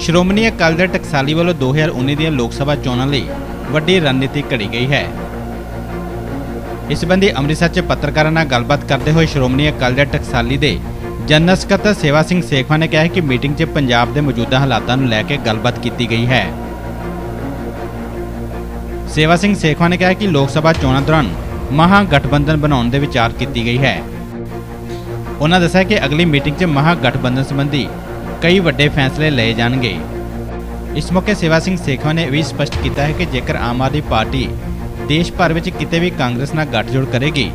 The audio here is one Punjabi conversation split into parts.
ਸ਼੍ਰੋਮਣੀ ਅਕਾਲੀ ਦਲ ਟਕਸਾਲੀ ਵੱਲੋਂ 2019 ਦੀਆਂ ਲੋਕ ਸਭਾ ਚੋਣਾਂ ਲਈ ਵੱਡੀ ਰਣਨੀਤੀ ਘੜੀ ਗਈ ਹੈ। ਇਸ ਸੰਬੰਧੀ ਅੰਮ੍ਰਿਤਸਰ 'ਚ ਪੱਤਰਕਾਰਾਂ ਨਾਲ ਗੱਲਬਾਤ ਕਰਦੇ ਹੋਏ ਸ਼੍ਰੋਮਣੀ ਅਕਾਲੀ ਦਲ ਟਕਸਾਲੀ ਦੇ ਜਨਰਲ ਸਕੱਤਰ ਸੇਵਾ ਸਿੰਘ ਸੇਖਵਾ ਨੇ ਕਿਹਾ ਕਿ ਮੀਟਿੰਗ 'ਚ ਪੰਜਾਬ ਦੇ ਮੌਜੂਦਾ ਹਾਲਾਤਾਂ ਨੂੰ ਲੈ ਕੇ ਗੱਲਬਾਤ ਕੀਤੀ ਗਈ ਹੈ। ਸੇਵਾ ਸਿੰਘ ਸੇਖਵਾ ਨੇ ਕਿਹਾ ਕਿ ਲੋਕ ਸਭਾ ਚੋਣਾਂ ਦੌਰਾਨ ਮਹਾ ਗਠਬੰਧਨ ਬਣਾਉਣ ਦੇ ਵਿਚਾਰ ਕੀਤੀ ਗਈ ਹੈ। ਉਹਨਾਂ ਦੱਸਿਆ ਕਿ ਅਗਲੀ ਮੀਟਿੰਗ 'ਚ ਮਹਾ ਗਠਬੰਧਨ ਸੰਬੰਧੀ ਕਈ ਵੱਡੇ ਫੈਸਲੇ ਲਏ ਜਾਣਗੇ। ਇਸ ਮੌਕੇ ਸੇਵਾ ਸਿੰਘ ਸੇਖਵਾ ਨੇ ਇਹ ਵੀ ਸਪਸ਼ਟ ਕੀਤਾ ਹੈ ਕਿ ਜੇਕਰ ਆਮ ਆਦਮੀ ਪਾਰਟੀ ਦੇਸ਼ ਭਰ ਵਿੱਚ ਕਿਤੇ ਵੀ ਕਾਂਗਰਸ ਨਾਲ ਗੱਠਜੋੜ ਕਰੇਗੀ,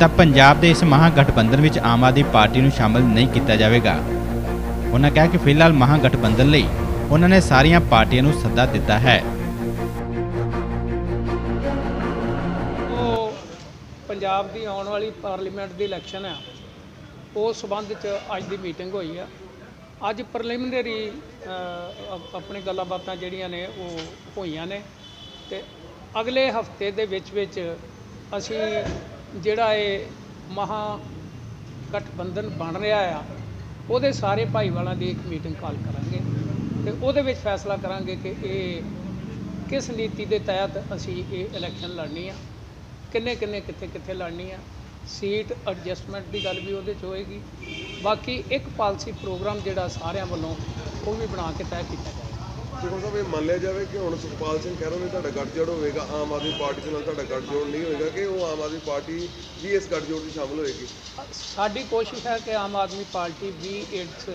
ਤਾਂ ਪੰਜਾਬ ਦੇ ਇਸ ਮਹਾ ਗਠਬੰਧਨ ਵਿੱਚ ਆਮ ਆਦਮੀ ਪਾਰਟੀ ਨੂੰ ਸ਼ਾਮਲ ਨਹੀਂ ਕੀਤਾ ਜਾਵੇਗਾ। ਉਹਨਾਂ ਕਿਹਾ ਕਿ ਫਿਲਹਾਲ ਮਹਾ ਗਠਬੰਧਨ ਲਈ ਉਹਨਾਂ ਨੇ ਸਾਰੀਆਂ ਪਾਰਟੀਆਂ ਨੂੰ ਸੱਦਾ ਦਿੱਤਾ ਹੈ। ਉਹ ਪੰਜਾਬ ਦੀ ਆਉਣ ਵਾਲੀ ਪਾਰਲੀਮੈਂਟ ਦੀ ਇਲੈਕਸ਼ਨ ਹੈ ਉਸ ਸਬੰਧ ਚ ਅੱਜ ਦੀ ਮੀਟਿੰਗ ਹੋਈ ਆ। ਅੱਜ ਪ੍ਰੀਲਿਮਿਨਰੀ ਆਪਣੀ ਗੱਲਾਂ ਬਾਤਾਂ ਜਿਹੜੀਆਂ ਨੇ ਉਹ ਹੋਈਆਂ ਨੇ ਤੇ ਅਗਲੇ ਹਫ਼ਤੇ ਦੇ ਵਿੱਚ ਵਿੱਚ ਅਸੀਂ ਜਿਹੜਾ ਇਹ ਮਹਾ ਗਠਬੰਧਨ ਬਣ ਰਿਹਾ ਆ, ਉਹਦੇ ਸਾਰੇ ਭਾਈਵਾਲਾਂ ਦੀ ਇੱਕ ਮੀਟਿੰਗ ਕਾਲ ਕਰਾਂਗੇ ਤੇ ਉਹਦੇ ਵਿੱਚ ਫੈਸਲਾ ਕਰਾਂਗੇ ਕਿ ਇਹ ਕਿਸ ਨੀਤੀ ਦੇ ਤਹਿਤ ਅਸੀਂ ਇਹ ਇਲੈਕਸ਼ਨ ਲੜਨੀ ਆ ਕਿੰਨੇ ਕਿੰਨੇ ਕਿੱਥੇ ਕਿੱਥੇ ਲੜਨੀ ਆ ਸੀਟ ਐਡਜਸਟਮੈਂਟ ਦੀ ਗੱਲ ਵੀ ਉਹਦੇ 'ਚ ਹੋਏਗੀ। ਬਾਕੀ ਇੱਕ ਪਾਲਿਸੀ ਪ੍ਰੋਗਰਾਮ ਜਿਹੜਾ ਸਾਰਿਆਂ ਵੱਲੋਂ ਉਹ ਵੀ ਬਣਾ ਕੇ ਤੈਅ ਕੀਤਾ ਜਾਏਗਾ। ਦੇਖੋ ਸਾਹਿਬ ਇਹ ਮੰਨ ਲਿਆ ਜਾਵੇ ਕਿ ਹੁਣ ਸੁਖਪਾਲ ਸਿੰਘ ਖਹਿਰਾ ਨੇ ਤੁਹਾਡਾ ਗੱਠਜੋੜ ਹੋਵੇਗਾ ਆਮ ਆਦਮੀ ਪਾਰਟੀ ਦੇ ਨਾਲ ਤੁਹਾਡਾ ਗੱਠਜੋੜ ਨਹੀਂ ਹੋਏਗਾ ਕਿ ਉਹ ਆਮ ਆਦਮੀ ਪਾਰਟੀ ਵੀ ਇਸ ਗੱਠਜੋੜ 'ਚ ਸ਼ਾਮਲ ਹੋਏਗੀ ਸਾਡੀ ਕੋਸ਼ਿਸ਼ ਹੈ ਕਿ ਆਮ ਆਦਮੀ ਪਾਰਟੀ ਵੀ ਇਸ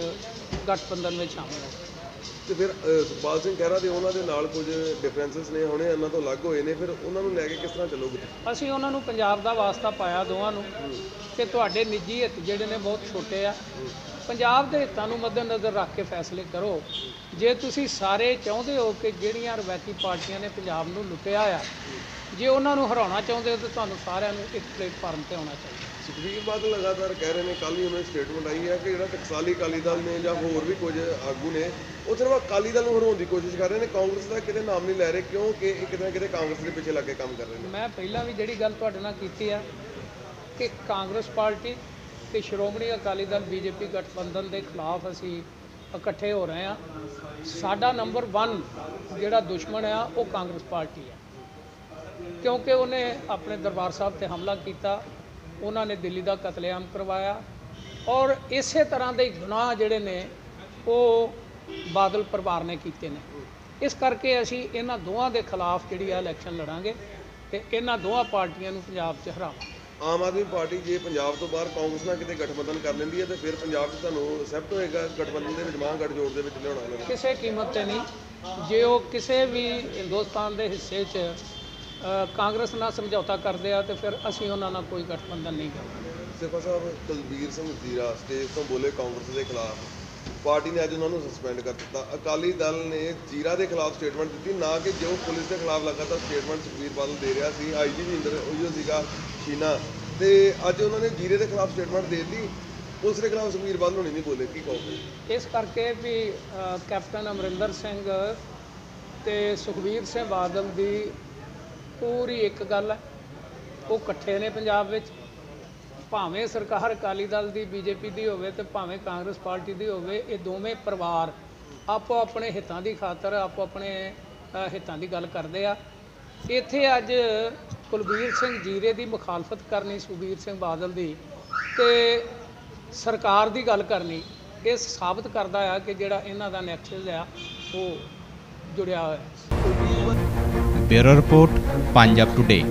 ਗਠਬੰਧਨ ਵਿੱਚ ਸ਼ਾਮਲ ਹੋ ਤੇ ਫਿਰ ਸੁਖਪਾਲ ਸਿੰਘ ਖਹਿਰਾ ਦੇ ਉਹਨਾਂ ਦੇ ਨਾਲ ਕੁਝ ਡਿਫਰੈਂਸਸ ਨੇ ਹੁਣੇ ਇਹਨਾਂ ਤੋਂ ਅਲੱਗ ਹੋਏ ਨੇ ਫਿਰ ਉਹਨਾਂ ਨੂੰ ਲੈ ਕੇ ਕਿਸ ਤਰ੍ਹਾਂ ਚੱਲੋਗੇ ਅਸੀਂ ਉਹਨਾਂ ਨੂੰ ਪੰਜਾਬ ਦਾ ਵਾਸਤਾ ਪਾਇਆ ਦੋਵਾਂ ਨੂੰ ਕਿ ਤੁਹਾਡੇ ਨਿੱਜੀ ਹਿੱਤ ਜਿਹੜੇ ਨੇ ਬਹੁਤ ਛੋਟੇ ਆ। ਪੰਜਾਬ ਦੇ ਹਿੱਤਾਂ ਨੂੰ ਮੱਦੇਨਜ਼ਰ ਰੱਖ ਕੇ ਫੈਸਲੇ ਕਰੋ। ਜੇ ਤੁਸੀਂ ਸਾਰੇ ਚਾਹੁੰਦੇ ਹੋ ਕਿ ਜਿਹੜੀਆਂ ਰਵਾਇਤੀ ਪਾਰਟੀਆਂ ਨੇ ਪੰਜਾਬ ਨੂੰ ਲੁੱਟਿਆ ਆ ਜੇ ਉਹਨਾਂ ਨੂੰ ਹਰਾਉਣਾ ਚਾਹੁੰਦੇ ਹੋ ਤਾਂ ਤੁਹਾਨੂੰ ਸਾਰਿਆਂ ਨੂੰ ਇੱਕ ਪਲੇਟਫਾਰਮ ਤੇ ਆਉਣਾ ਚਾਹੀਦਾ। ਸੁਖਬੀਰ ਬਾਦਲ ਲਗਾਤਾਰ ਕਹਿ ਰਹੇ ਨੇ ਕੱਲ ਹੀ ਉਹਨਾਂ ਦੀ ਸਟੇਟਮੈਂਟ ਆਈ ਹੈ ਕਿ ਜਿਹੜਾ ਟਕਸਾਲੀ ਅਕਾਲੀ ਦਲ ਨੇ ਜਾਂ ਹੋਰ ਵੀ ਕੁਝ ਆਗੂ ਨੇ ਉਹ ਸਿਰਫ ਅਕਾਲੀ ਦਲ ਨੂੰ ਹਰਾਉਣ ਦੀ ਕੋਸ਼ਿਸ਼ ਕਰ ਰਹੇ ਨੇ। ਕਾਂਗਰਸ ਦਾ ਕਿਤੇ ਨਾਮ ਨਹੀਂ ਲੈ ਰਹੇ ਕਿਉਂਕਿ ਇਹ ਕਿਤੇ ਨਾ ਕਿਤੇ ਕਾਂਗਰਸ ਦੇ ਪਿੱਛੇ ਲੱਗ ਕੇ ਕੰਮ ਕਰ ਰਹੇ ਨੇ? ਮੈਂ ਪਹਿਲਾਂ ਵੀ ਜਿਹੜੀ ਗੱਲ ਤੁਹਾਡੇ ਨਾਲ ਕੀਤੀ ਆ ਕਿ ਕਾਂਗਰਸ ਪਾਰਟੀ ਤੇ ਸ਼੍ਰੋਮਣੀ ਅਕਾਲੀ ਦਲ ਬੀਜੇਪੀ ਗਠਬੰਧਨ ਦੇ ਖਿਲਾਫ ਅਸੀਂ ਇਕੱਠੇ ਹੋ ਰਹੇ ਆ ਸਾਡਾ ਨੰਬਰ 1 ਜਿਹੜਾ ਦੁਸ਼ਮਣ ਆ ਉਹ ਕਾਂਗਰਸ ਪਾਰਟੀ ਆ। ਕਿਉਂਕਿ ਉਹਨੇ ਆਪਣੇ ਦਰਬਾਰ ਸਾਹਿਬ ਤੇ ਹਮਲਾ ਕੀਤਾ ਉਹਨਾਂ ਨੇ ਦਿੱਲੀ ਦਾ ਕਤਲੇਆਮ ਕਰਵਾਇਆ ਔਰ ਇਸੇ ਤਰ੍ਹਾਂ ਦੇ ਗੁਨਾਹ ਜਿਹੜੇ ਨੇ ਉਹ ਬਾਦਲ ਪਰਿਵਾਰ ਨੇ ਕੀਤੇ ਨੇ। ਇਸ ਕਰਕੇ ਅਸੀਂ ਇਹਨਾਂ ਦੋਵਾਂ ਦੇ ਖਿਲਾਫ ਜਿਹੜੀ ਆ ਇਲੈਕਸ਼ਨ ਲੜਾਂਗੇ ਤੇ ਇਹਨਾਂ ਦੋਵਾਂ ਪਾਰਟੀਆਂ ਨੂੰ ਪੰਜਾਬ 'ਚ ਹਰਾਵਾਂਗੇ। ਆਮ ਆਦਮੀ ਪਾਰਟੀ ਜੇ ਪੰਜਾਬ ਤੋਂ ਬਾਹਰ ਕਾਂਗਰਸ ਨਾਲ ਕਿਤੇ ਗਠਬੰਧਨ ਕਰ ਲੈਂਦੀ ਹੈ ਤੇ ਫਿਰ ਪੰਜਾਬ 'ਚ ਤੁਹਾਨੂੰ ਐਕਸੈਪਟ ਹੋਏਗਾ ਗਠਬੰਧਨ ਦੇ ਵਿੱਚ ਮਾਂ ਗੱਠਜੋੜ ਦੇ ਵਿੱਚ ਲਿਆਉਣਾ ਕਿਸੇ ਕੀਮਤ ਤੇ ਨਹੀਂ। ਜੇ ਉਹ ਕਿਸੇ ਵੀ ਹਿੰਦੁਸਤਾਨ ਦੇ ਹਿੱਸੇ 'ਚ ਕਾਂਗਰਸ ਨਾਲ ਸਮਝੌਤਾ ਕਰਦੇ ਆ ਤੇ ਫਿਰ ਅਸੀਂ ਉਹਨਾਂ ਨਾਲ ਕੋਈ ਗਠਬੰਧਨ ਨਹੀਂ ਕਰਾਂਗੇ ਸਿਫਾ ਸਾਹਿਬ ਦਲਬੀਰ ਸਿੰਘ ਜ਼ੀਰਾ ਸਟੇਜ ਤੋਂ ਬੋਲੇ ਕਾਂਗਰਸ ਦੇ ਖਿਲਾਫ। ਪਾਰਟੀ ਨੇ ਅੱਜ ਉਹਨਾਂ ਨੂੰ ਸਸਪੈਂਡ ਕਰ ਦਿੱਤਾ। ਅਕਾਲੀ ਦਲ ਨੇ ਜ਼ੀਰਾ ਦੇ ਖਿਲਾਫ ਸਟੇਟਮੈਂਟ ਦਿੱਤੀ ਨਾ ਕਿ ਜੋ ਪੁਲਿਸ ਦੇ ਖਿਲਾਫ ਲਗਾਤਾਰ ਸਟੇਟਮੈਂਟ ਸੁਖਬੀਰ ਬਾਦਲ ਦੇ ਰਿਹਾ ਸੀ ਆਈਜੀ ਵੀ ਇੰਦਰ ਉਹੀਓ ਸੀਗਾ ਸ਼ੀਨਾ। ਤੇ ਅੱਜ ਉਹਨਾਂ ਨੇ ਜ਼ੀਰੇ ਦੇ ਖਿਲਾਫ ਸਟੇਟਮੈਂਟ ਦੇ ਦਿੱਤੀ ਪੁਲਿਸ ਦੇ ਖਿਲਾਫ ਸੁਖਬੀਰ ਬਾਦਲ ਹੁਣੇ ਨਹੀਂ ਬੋਲੇ ਕੀ ਕਹੋਗੇ? ਇਸ ਕਰਕੇ ਵੀ ਕੈਪਟਨ ਅਮਰਿੰਦਰ ਸਿੰਘ ਤੇ ਸੁਖਬੀਰ ਸਿੰਘ ਬਾਦਲ ਦੀ ਪੂਰੀ ਇੱਕ ਗੱਲ ਹੈ। ਉਹ ਇਕੱਠੇ ਨੇ ਪੰਜਾਬ ਵਿੱਚ। ਭਾਵੇਂ ਸਰਕਾਰ ਅਕਾਲੀ ਦਲ ਦੀ, ਬੀਜੇਪੀ ਦੀ ਹੋਵੇ ਤੇ ਭਾਵੇਂ ਕਾਂਗਰਸ ਪਾਰਟੀ ਦੀ ਹੋਵੇ, ਇਹ ਦੋਵੇਂ ਪਰਿਵਾਰ ਆਪੋ ਆਪਣੇ ਹਿੱਤਾਂ ਦੀ ਖਾਤਰ, ਆਪੋ ਆਪਣੇ ਹਿੱਤਾਂ ਦੀ ਗੱਲ ਕਰਦੇ ਆ। ਇੱਥੇ ਅੱਜ ਕੁਲਬੀਰ ਸਿੰਘ ਜੀਰੇ ਦੀ ਮੁਖਾਲਫਤ ਕਰਨੀ, ਸੁਖਬੀਰ ਸਿੰਘ ਬਾਦਲ ਦੀ ਤੇ ਸਰਕਾਰ ਦੀ ਗੱਲ ਕਰਨੀ, ਇਹ ਸਾਬਤ ਕਰਦਾ ਆ ਕਿ ਜਿਹੜਾ ਇਹਨਾਂ ਦਾ ਨੈਕਸਸ ਆ ਉਹ ਜੁੜਿਆ ਹੋਇਆ। ਹੈ ਬਿਊਰੋ ਰਿਪੋਰਟ ਪੰਜਾਬ ਟੁਡੇ